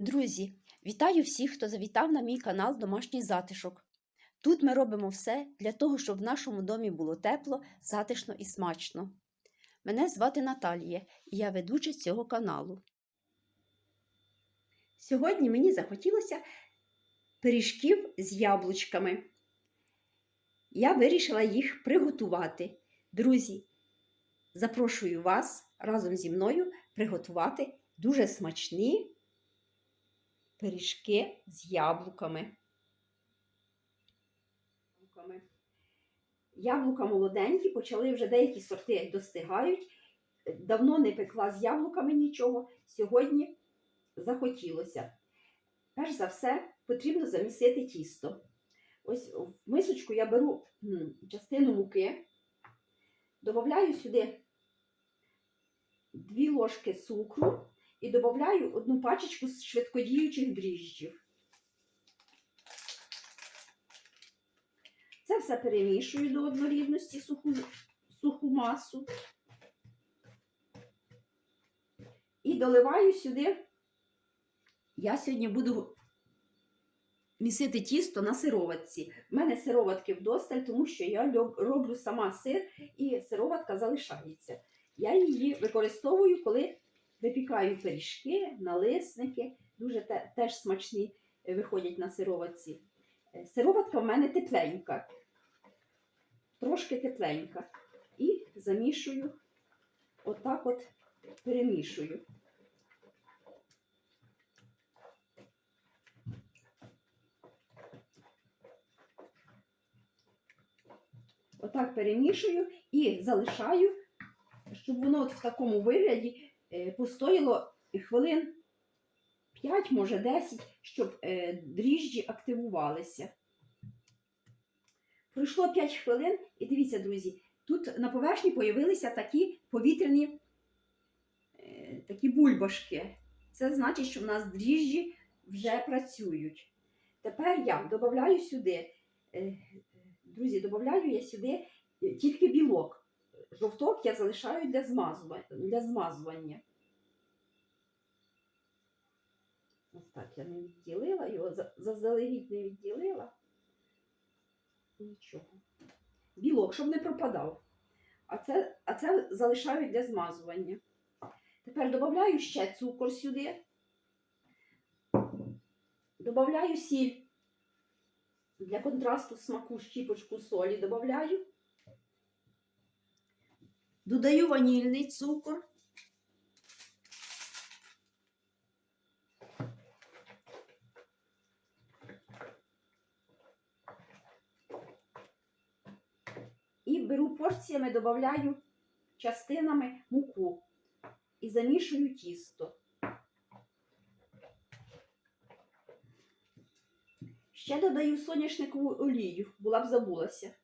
Друзі, вітаю всіх, хто завітав на мій канал Домашній затишок. Тут ми робимо все для того, щоб в нашому домі було тепло, затишно і смачно. Мене звати Наталія, і я ведуча цього каналу. Сьогодні мені захотілося пиріжків з яблучками. Я вирішила їх приготувати. Друзі, запрошую вас разом зі мною приготувати дуже смачні пиріжки з яблуками. Яблука молоденькі, почали вже деякі сорти достигають. Давно не пекла з яблуками нічого. Сьогодні захотілося. Перш за все, потрібно замісити тісто. Ось в мисочку я беру частину муки, додаю сюди 2 ложки цукру і додаю одну пачечку з швидкодіючих дріжджів. Це все перемішую до однорідності суху, суху масу. І доливаю сюди. Я сьогодні буду місити тісто на сироватці. У мене сироватки вдосталь, тому що я роблю сама сир і сироватка залишається. Я її використовую, коли випікаю пиріжки, налисники, дуже те- теж смачні е, виходять на сироватці. Е, Сироватка в мене тепленька, трошки тепленька. І замішую, отак от перемішую. Отак перемішую і залишаю, щоб воно от в такому вигляді постояло хвилин 5, може 10, щоб е, дріжджі активувалися. Пройшло 5 хвилин, і дивіться, друзі, тут на поверхні появилися такі повітряні е, такі бульбашки. Це значить, що в нас дріжджі вже працюють. Тепер я додаю сюди, е, друзі, додаю я сюди е, тільки білок. Жовток я залишаю для змазування. Для змазування. Ось так я не відділила, його заздалегідь не відділила. Нічого. Білок, щоб не пропадав. А це, а це залишаю для змазування. Тепер додаю ще цукор сюди. Додаю сіль. Для контрасту смаку щіпочку солі додаю. Додаю ванільний цукор. І беру порціями, додаю частинами муку і замішую тісто. Ще додаю соняшникову олію, була б забулася.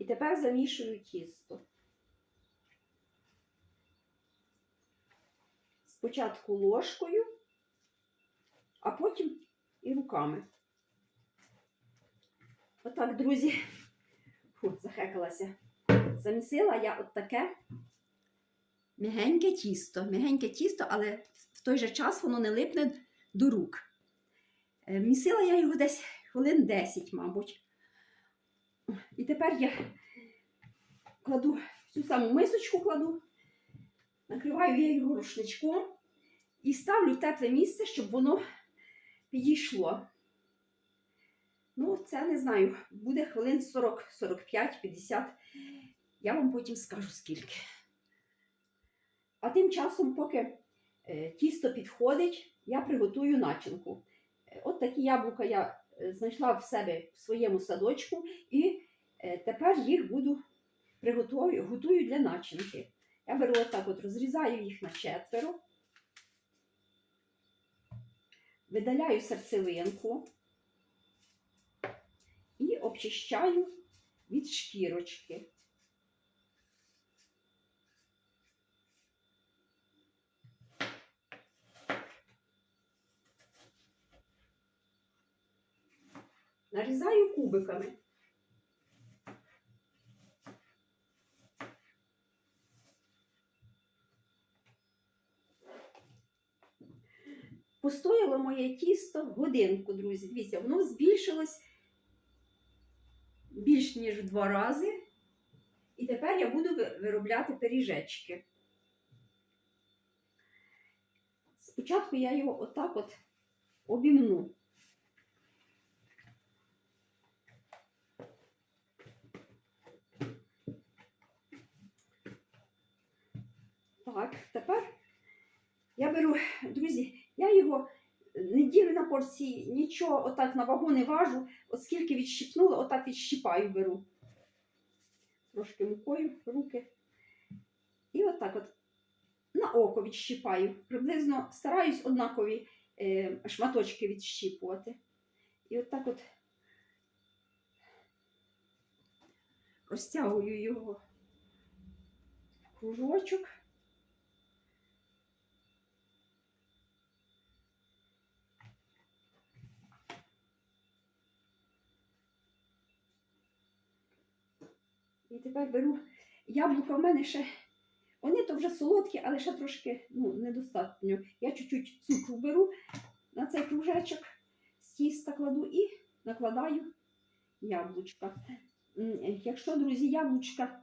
І тепер замішую тісто. Спочатку ложкою, а потім і руками. Отак, друзі, Фу, захекалася. Замісила я от таке м'ягеньке тісто. М'ягеньке тісто, але в той же час воно не липне до рук. Е, Місила я його десь хвилин 10, мабуть. І тепер я кладу цю саму мисочку кладу, накриваю я його рушничком і ставлю в тепле місце, щоб воно підійшло. Ну, це не знаю, буде хвилин 40, 45, 50. Я вам потім скажу скільки. А тим часом, поки е, тісто підходить, я приготую начинку. Е, От такі яблука я знайшла в себе в своєму садочку, і е, тепер їх буду приготую, готую для начинки. Я беру отак от, розрізаю їх на четверо, видаляю серцевинку і обчищаю від шкірочки. Нарізаю кубиками. постояло моє тісто годинку, друзі. Дивіться, воно збільшилось більш ніж в два рази. І тепер я буду виробляти пиріжечки. Спочатку я його отак от обімну. Так, тепер я беру, друзі, я його не ділю на порції, нічого отак на вагу не важу, оскільки відщипнула, отак відщипаю беру. Трошки мукою руки. І отак от на око відщипаю. Приблизно стараюсь однакові е, шматочки відщіпувати. І отак от розтягую його в кружочок. І тепер беру яблука в мене ще. Вони то вже солодкі, але ще трошки ну, недостатньо. Я чуть-чуть цукру беру на цей кружечок, з тіста кладу і накладаю яблучка. Якщо, друзі, яблучка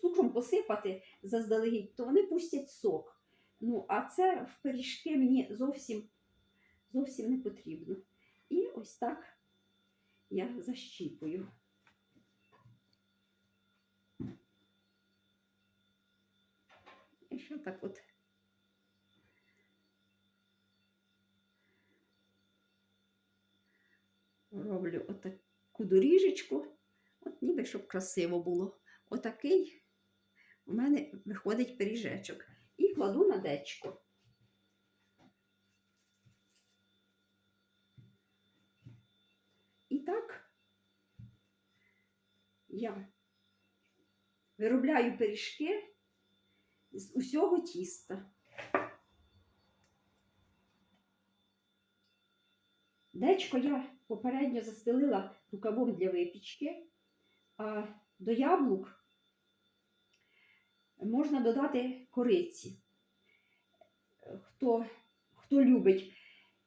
цукром посипати заздалегідь, то вони пустять сок. Ну, а це в пиріжки мені зовсім, зовсім не потрібно. І ось так я защіпую. І так от. Роблю отаку доріжечку, от ніби щоб красиво було. Отакий у мене виходить пиріжечок. І кладу на дечко. І так я виробляю пиріжки з усього тіста. Дечко я попередньо застелила рукавом для випічки, а до яблук можна додати кориці. Хто, хто любить,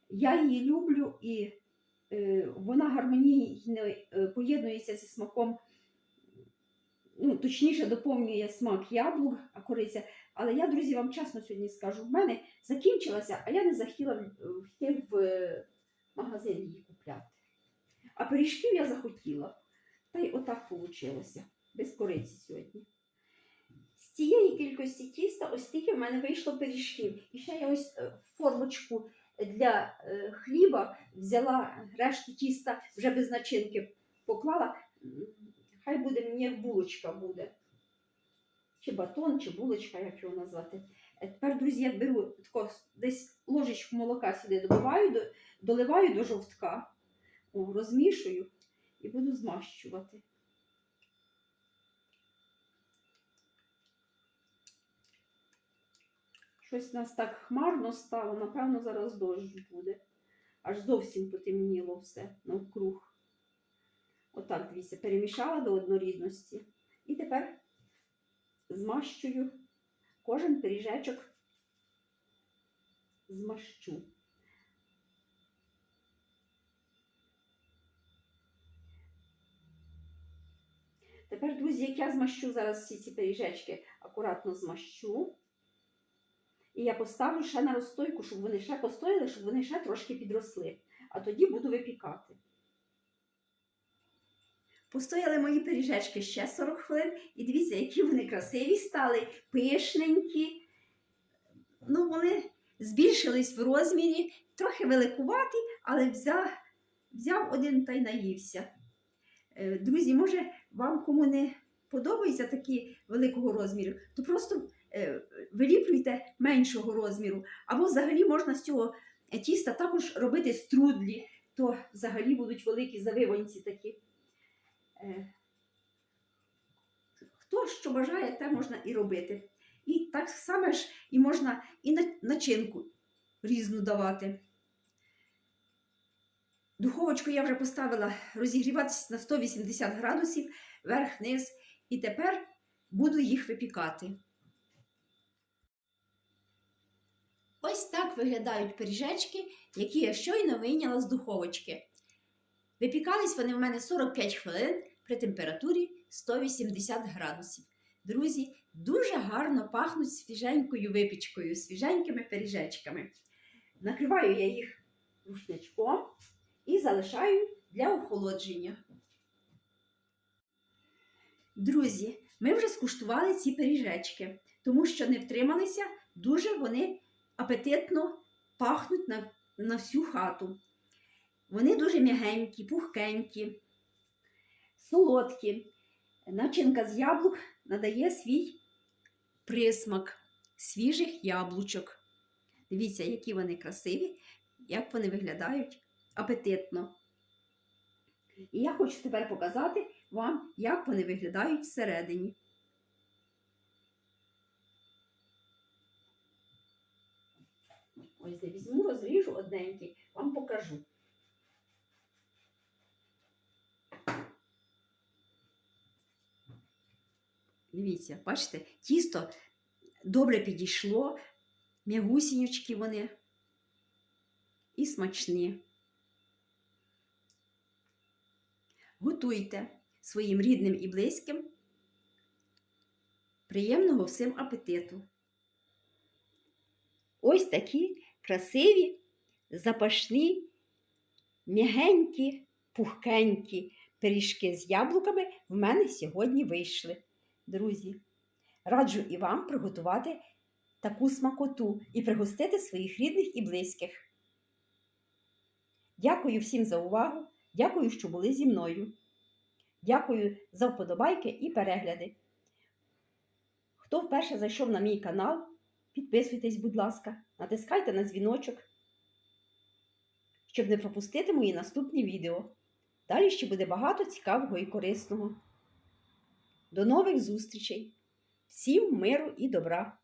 я її люблю і е, вона гармонійно е, поєднується зі смаком ну, точніше доповнює смак яблук, а кориця. Але я, друзі, вам чесно сьогодні скажу, в мене закінчилася, а я не захотіла в- йти в е, магазин її купляти. А пиріжків я захотіла. Та й отак вийшло. Без кориці сьогодні. З цієї кількості тіста ось стільки в мене вийшло пиріжків. І ще я ось е, формочку для е, хліба взяла решту тіста вже без начинки поклала. Хай буде мені як булочка буде. Чи батон, чи булочка, як його назвати. Е, Тепер, друзі, я беру тако, десь ложечку молока сюди добиваю, доливаю до жовтка, о, розмішую і буду змащувати. Щось у нас так хмарно стало, напевно, зараз дощ буде. Аж зовсім потемніло все навкруг. Отак, дивіться, перемішала до однорідності. І тепер змащую кожен пиріжечок змащу. Тепер, друзі, як я змащу зараз всі ці пиріжечки, акуратно змащу. І я поставлю ще на розстойку, щоб вони ще постояли, щоб вони ще трошки підросли. А тоді буду випікати. Постояли мої пиріжечки ще 40 хвилин, і дивіться, які вони красиві стали, пишненькі. Ну, вони збільшились в розмірі, трохи великуваті, але взяв, взяв один та й наївся. Е, Друзі, може, вам кому не подобаються такі великого розміру, то просто е, виліплюйте меншого розміру. Або взагалі можна з цього тіста також робити струдлі, то взагалі будуть великі завиванці такі. Е, Хто що бажає, те можна і робити. І так само ж і можна і начинку різну давати. Духовочку я вже поставила розігріватися на 180 градусів верх-низ. І тепер буду їх випікати. Ось так виглядають пиріжечки, які я щойно вийняла з духовочки. Випікались вони в мене 45 хвилин при температурі 180 градусів. Друзі, дуже гарно пахнуть свіженькою випічкою, свіженькими пиріжечками. Накриваю я їх рушничком і залишаю для охолодження. Друзі, ми вже скуштували ці пиріжечки, тому що не втрималися, дуже вони апетитно пахнуть на, на всю хату. Вони дуже м'ягенькі, пухкенькі, солодкі. Начинка з яблук надає свій присмак свіжих яблучок. Дивіться, які вони красиві, як вони виглядають апетитно. І я хочу тепер показати вам, як вони виглядають всередині. Ось де візьму, розріжу одненький, вам покажу. Дивіться, бачите, тісто добре підійшло, м'ягусінючки вони і смачні. Готуйте своїм рідним і близьким. Приємного всім апетиту! Ось такі красиві, запашні, м'ягенькі, пухкенькі пиріжки з яблуками в мене сьогодні вийшли. Друзі, раджу і вам приготувати таку смакоту і пригостити своїх рідних і близьких. Дякую всім за увагу. Дякую, що були зі мною. Дякую за вподобайки і перегляди. Хто вперше зайшов на мій канал, підписуйтесь, будь ласка, натискайте на дзвіночок, щоб не пропустити мої наступні відео. Далі ще буде багато цікавого і корисного. До нових зустрічей! Всім миру і добра!